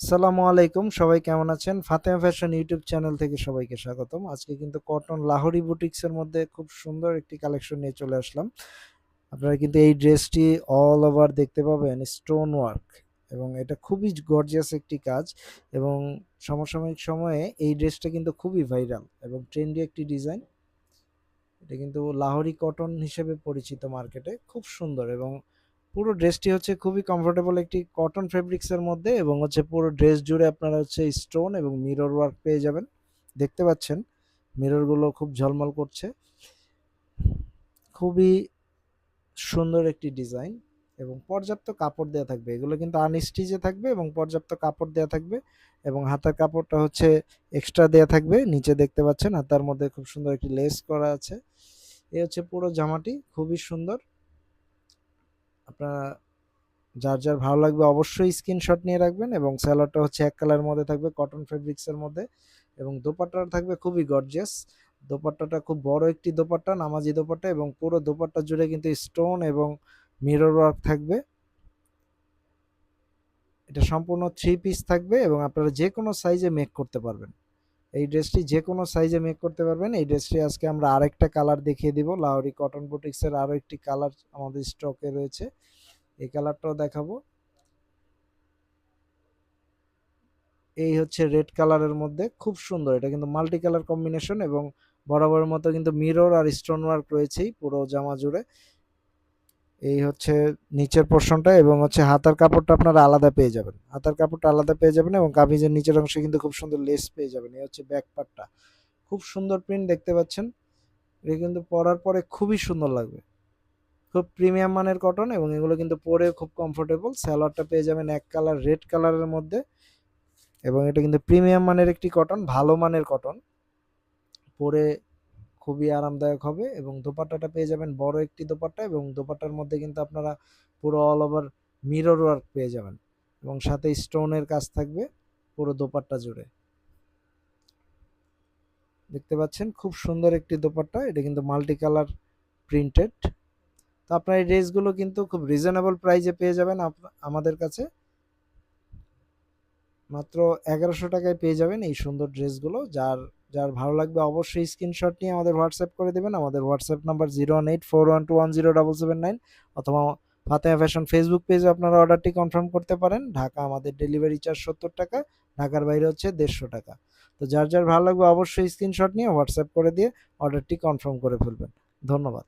আসসালামু আলাইকুম, সবাই কেমন আছেন? ফাতেমা ফ্যাশন ইউটিউব চ্যানেল থেকে সবাইকে স্বাগতম। আজকে কিন্তু কটন লাহোরি বুটিক্সের মধ্যে খুব সুন্দর একটি কালেকশন নিয়ে চলে আসলাম। আপনারা কিন্তু এই ড্রেসটি অল ওভার দেখতে পাবেন স্টোন ওয়ার্ক এবং এটা খুবই গর্জিয়াস একটি কাজ, এবং সমসাময়িক সময়ে এই ড্রেসটা কিন্তু খুবই ভাইরাল এবং ট্রেন্ডি একটি ডিজাইন এটা কিন্তু লাহোরি কটন হিসেবে পরিচিত মার্কেটে খুব সুন্দর এবং পুরো ড্রেসটি হচ্ছে খুবই কমফোর্টেবল একটি কটন ফেব্রিক্সের মধ্যে এবং হচ্ছে পুরো ড্রেস জুড়ে আপনারা হচ্ছে স্টোন এবং মিরর ওয়ার্ক পেয়ে যাবেন। দেখতে পাচ্ছেন মিররগুলো খুব ঝলমল করছে। খুবই সুন্দর একটি ডিজাইন এবং পর্যাপ্ত কাপড় দেওয়া থাকবে। এগুলো কিন্তু আনস্টিচে থাকবে এবং পর্যাপ্ত কাপড় দেওয়া থাকবে এবং হাতার কাপড়টা হচ্ছে এক্সট্রা দেওয়া থাকবে। নিচে দেখতে পাচ্ছেন, হাতার মধ্যে খুব সুন্দর একটি লেস করা আছে। এই হচ্ছে পুরো জামাটি, খুবই সুন্দর। আপনারা যার যার ভালো লাগবে অবশ্যই স্ক্রিনশট নিয়ে রাখবেন এবং স্যালাডটা হচ্ছে এক কালারের মধ্যে থাকবে কটন ফেব্রিক্সের মধ্যে এবং দোপাট্টাটা থাকবে খুবই গর্জিয়াস দোপাট্টাটা খুব বড় একটি দোপাট্টা, নামাজি দোপাট্টা এবং পুরো দোপাট্টা জুড়ে কিন্তু স্টোন এবং মিরর ওয়ার্ক থাকবে। এটা সম্পূর্ণ থ্রি পিস থাকবে এবং আপনারা যে কোনো সাইজে মেক করতে পারবেন। এই ড্রেসটি যে কোনো সাইজে মেক করতে পারবেন। এই ড্রেসটি আজকে আমরা আরেকটা কালার দেখিয়ে দিব। লাহোরি কটন বুটিক্সের আরও একটি কালার আমাদের স্টকে রয়েছে। এই কালারটাও দেখাবো। এই হচ্ছে রেড কালারের মধ্যে। খুব সুন্দর। এটা কিন্তু মাল্টি কালার কম্বিনেশন এবং বরাবরের মতো কিন্তু মিরর আর স্টোন ওয়ার্ক রয়েছেই পুরো জামা জুড়ে। এই হচ্ছে নিচের পোর্শনটা এবং হচ্ছে হাতার কাপড়টা আপনারা আলাদা পেয়ে যাবেন। হাতার কাপড়টা আলাদা পেয়ে যাবেন এবং কামিজের নিচের অংশে কিন্তু খুব সুন্দর লেস পেয়ে যাবেন। এই হচ্ছে ব্যাক পার্টটা খুব সুন্দর প্রিন্ট দেখতে পাচ্ছেন। এটা কিন্তু পরার পরে খুবই সুন্দর লাগবে। খুব প্রিমিয়াম মানের কটন এবং এগুলো কিন্তু পরে খুব কমফোর্টেবল স্যালোয়ারটা পেয়ে যাবেন এক কালার রেড কালারের মধ্যে। এবং এটা কিন্তু প্রিমিয়াম মানের একটি কটন ভালো মানের কটন পরে খুবই আরামদায়ক হবে এবং দোপাট্টাটা পেয়ে যাবেন বড় একটি দোপাট্টা এবং দোপাট্টার মধ্যে কিন্তু আপনারা পুরো অল ওভার মিরর ওয়ার্ক পেয়ে যাবেন এবং সাথে স্টোনের কাজ থাকবে পুরো দোপাট্টা জুড়ে। দেখতে পাচ্ছেন খুব সুন্দর একটি দোপাট্টা, এটা কিন্তু মাল্টি কালার প্রিন্টেড তো আপনার এই ড্রেসগুলো কিন্তু খুব রিজনেবল প্রাইজে পেয়ে যাবেন আমাদের কাছে। মাত্র এগারোশো টাকায় পেয়ে যাবেন এই সুন্দর ড্রেসগুলো যার যার ভালো লাগবে অবশ্যই স্ক্রিনশট নিয়ে আমাদের হোয়াটসঅ্যাপ করে দেবেন। আমাদের WhatsApp number zero one eight four one two one zero double seven nine অথবা ফাতেমা ফ্যাশন ফেসবুক পেজে আপনারা অর্ডারটি কনফার্ম করতে পারেন। ঢাকা আমাদের ডেলিভারি চার্জ সত্তর টাকা, ঢাকার বাইরে হচ্ছে দেড়শো টাকা। তো যার যার ভালো লাগবে অবশ্যই স্ক্রিনশট নিয়ে হোয়াটসঅ্যাপ করে দিয়ে অর্ডারটি কনফার্ম করে ফেলবেন। ধন্যবাদ।